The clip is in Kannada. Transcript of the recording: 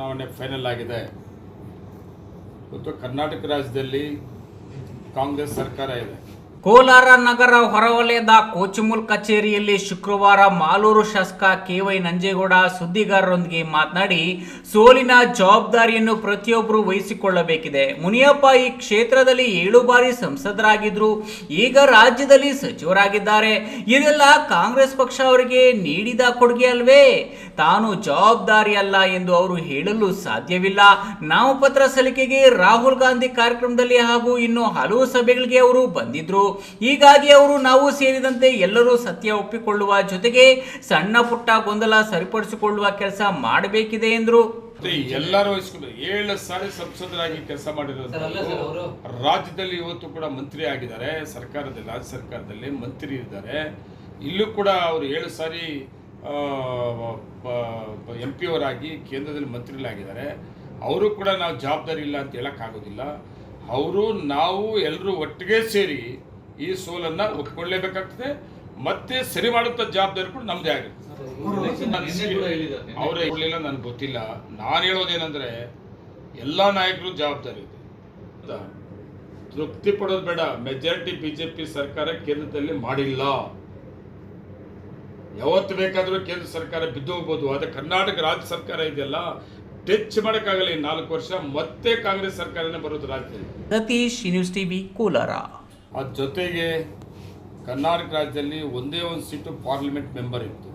ಚುನಾವಣೆ ಫೈನಲ್ ಆಗಿದೆ. ಇವತ್ತು ಕರ್ನಾಟಕ ರಾಜ್ಯದಲ್ಲಿ ಕಾಂಗ್ರೆಸ್ ಸರ್ಕಾರ ಇದೆ. ಕೋಲಾರ ನಗರ ಹೊರವಲಯದ ಕೋಚಿಮೂಲ್ ಕಚೇರಿಯಲ್ಲಿ ಶುಕ್ರವಾರ ಮಾಲೂರು ಶಾಸಕ ಕೆ ವೈ ನಂಜೇಗೌಡ ಸುದ್ದಿಗಾರರೊಂದಿಗೆ ಮಾತನಾಡಿ, ಸೋಲಿನ ಜವಾಬ್ದಾರಿಯನ್ನು ಪ್ರತಿಯೊಬ್ಬರು ವಹಿಸಿಕೊಳ್ಳಬೇಕಿದೆ. ಮುನಿಯಪ್ಪ ಈ ಕ್ಷೇತ್ರದಲ್ಲಿ ಏಳು ಬಾರಿ ಸಂಸದರಾಗಿದ್ರು ಈಗ ರಾಜ್ಯದಲ್ಲಿ ಸಚಿವರಾಗಿದ್ದಾರೆ. ಇದೆಲ್ಲ ಕಾಂಗ್ರೆಸ್ ಪಕ್ಷ ಅವರಿಗೆ ನೀಡಿದ ಕೊಡುಗೆ ಅಲ್ವೇ? ತಾನು ಜವಾಬ್ದಾರಿ ಅಲ್ಲ ಎಂದು ಅವರು ಹೇಳಲು ಸಾಧ್ಯವಿಲ್ಲ. ನಾಮಪತ್ರ ಸಲ್ಲಿಕೆಗೆ ರಾಹುಲ್ ಗಾಂಧಿ ಕಾರ್ಯಕ್ರಮದಲ್ಲಿ ಹಾಗೂ ಇನ್ನು ಹಲವು ಸಭೆಗಳಿಗೆ ಅವರು ಬಂದಿದ್ರು. ಹೀಗಾಗಿ ಅವರು ನಾವು ಸೇರಿದಂತೆ ಎಲ್ಲರೂ ಸತ್ಯ ಒಪ್ಪಿಕೊಳ್ಳುವ ಜೊತೆಗೆ ಸಣ್ಣ ಪುಟ್ಟ ಗೊಂದಲ ಸರಿಪಡಿಸಿಕೊಳ್ಳುವ ಕೆಲಸ ಮಾಡಬೇಕಿದೆ ಎಂದರು. ಎಲ್ಲರೂ ವಹಿಸ್ಕೊಂಡು ಏಳು ಸಾರಿ ಸಂಸದರಾಗಿ ಕೆಲಸ ಮಾಡಿರೋದು ರಾಜ್ಯದಲ್ಲಿ ಇವತ್ತು ಕೂಡ ಮಂತ್ರಿ ಆಗಿದ್ದಾರೆ ಸರ್ಕಾರದಲ್ಲಿ ರಾಜ್ಯ ಸರ್ಕಾರದಲ್ಲಿ ಮಂತ್ರಿ ಇದ್ದಾರೆ. ಇಲ್ಲೂ ಕೂಡ ಅವರು ಏಳು ಸಾರಿ ಎಂ ಪಿ ಅವರಾಗಿ ಕೇಂದ್ರದಲ್ಲಿ ಮಂತ್ರಿಗಳಾಗಿದ್ದಾರೆ. ಅವರು ಕೂಡ ನಾವು ಜವಾಬ್ದಾರಿ ಇಲ್ಲ ಅಂತ ಹೇಳೋಕ್ಕಾಗೋದಿಲ್ಲ. ಅವರು ನಾವು ಎಲ್ಲರೂ ಒಟ್ಟಿಗೆ ಸೇರಿ ಈ ಸೋಲನ್ನ ಒಪ್ಪಿಕೊಳ್ಳಲೇಬೇಕಾಗ್ತದೆ ಮತ್ತೆ ಸರಿ ಮಾಡುತ್ತ ಜವಾಬ್ದಾರಿ ಕೂಡ ನಮ್ದೇ ಆಗಿರುತ್ತೆ. ಅವರೇ ಹೇಳಿಲ್ಲ ನನ್ಗೆ ಗೊತ್ತಿಲ್ಲ. ನಾನು ಹೇಳೋದೇನಂದ್ರೆ ಎಲ್ಲ ನಾಯಕರು ಜವಾಬ್ದಾರಿ ಇದೆ? ತೃಪ್ತಿ ಪಡೋದು ಬೇಡ. ಮೆಜಾರಿಟಿ ಬಿಜೆಪಿ ಸರ್ಕಾರ ಕೇಂದ್ರದಲ್ಲಿ ಮಾಡಿಲ್ಲ. ಯಾವತ್ತು ಬೇಕಾದರೂ ಕೇಂದ್ರ ಸರ್ಕಾರ ಬಿದ್ದು ಹೋಗ್ಬೋದು. ಆದರೆ ಕರ್ನಾಟಕ ರಾಜ್ಯ ಸರ್ಕಾರ ಇದೆಯಲ್ಲ ಟಚ್ ಮಾಡೋಕ್ಕಾಗಲ್ಲ ಈ ನಾಲ್ಕು ವರ್ಷ. ಮತ್ತೆ ಕಾಂಗ್ರೆಸ್ ಸರ್ಕಾರನೇ ಬರೋದು ರಾಜ್ಯದಲ್ಲಿ. Satish news TV Kolar. ಅದ್ರ ಜೊತೆಗೆ ಕರ್ನಾಟಕ ರಾಜ್ಯದಲ್ಲಿ ಒಂದೇ ಒಂದು ಸೀಟು ಪಾರ್ಲಿಮೆಂಟ್ ಮೆಂಬರ್ ಇತ್ತು.